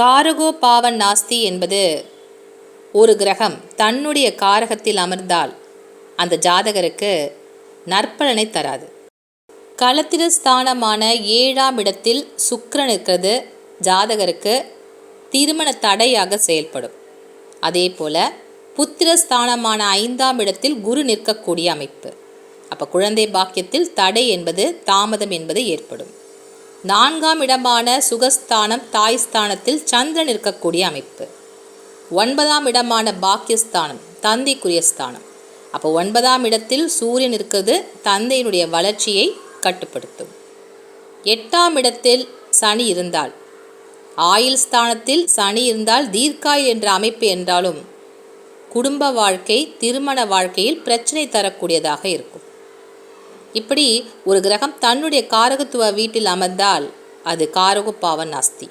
காரகோ பாவன் நாஸ்தி என்பது ஒரு கிரகம் தன்னுடைய காரகத்தில் அமர்ந்தால் அந்த ஜாதகருக்கு நற்பலனை தராது. களத்திர ஸ்தானமான ஏழாம் இடத்தில் சுக்கரன் இருக்கிறது ஜாதகருக்கு திருமண தடையாக செயல்படும். அதே போல் புத்திரஸ்தானமான ஐந்தாம் இடத்தில் குரு நிற்கக்கூடிய அமைப்பு. அப்போ குழந்தை பாக்கியத்தில் தடை என்பது தாமதம் என்பது ஏற்படும். நான்காம் இடமான சுகஸ்தானம் தாய் ஸ்தானத்தில் சந்திரன் இருக்கக்கூடிய அமைப்பு. ஒன்பதாம் இடமான பாக்கியஸ்தானம் தந்தைக்குரிய ஸ்தானம். அப்போ ஒன்பதாம் இடத்தில் சூரியன் இருக்கிறது தந்தையினுடைய வளர்ச்சியை கட்டுப்படுத்தும். எட்டாம் இடத்தில் சனி இருந்தால் ஆயுள் ஸ்தானத்தில் சனி இருந்தால் தீர்க்காய் என்ற அமைப்பு என்றாலும் குடும்ப வாழ்க்கை திருமண வாழ்க்கையில் பிரச்சனை தரக்கூடியதாக இருக்கும். இப்படி ஒரு கிரகம் தன்னுடைய காரகத்துவ வீட்டில் அமர்ந்தால் அது காரக பாவன் அஸ்தி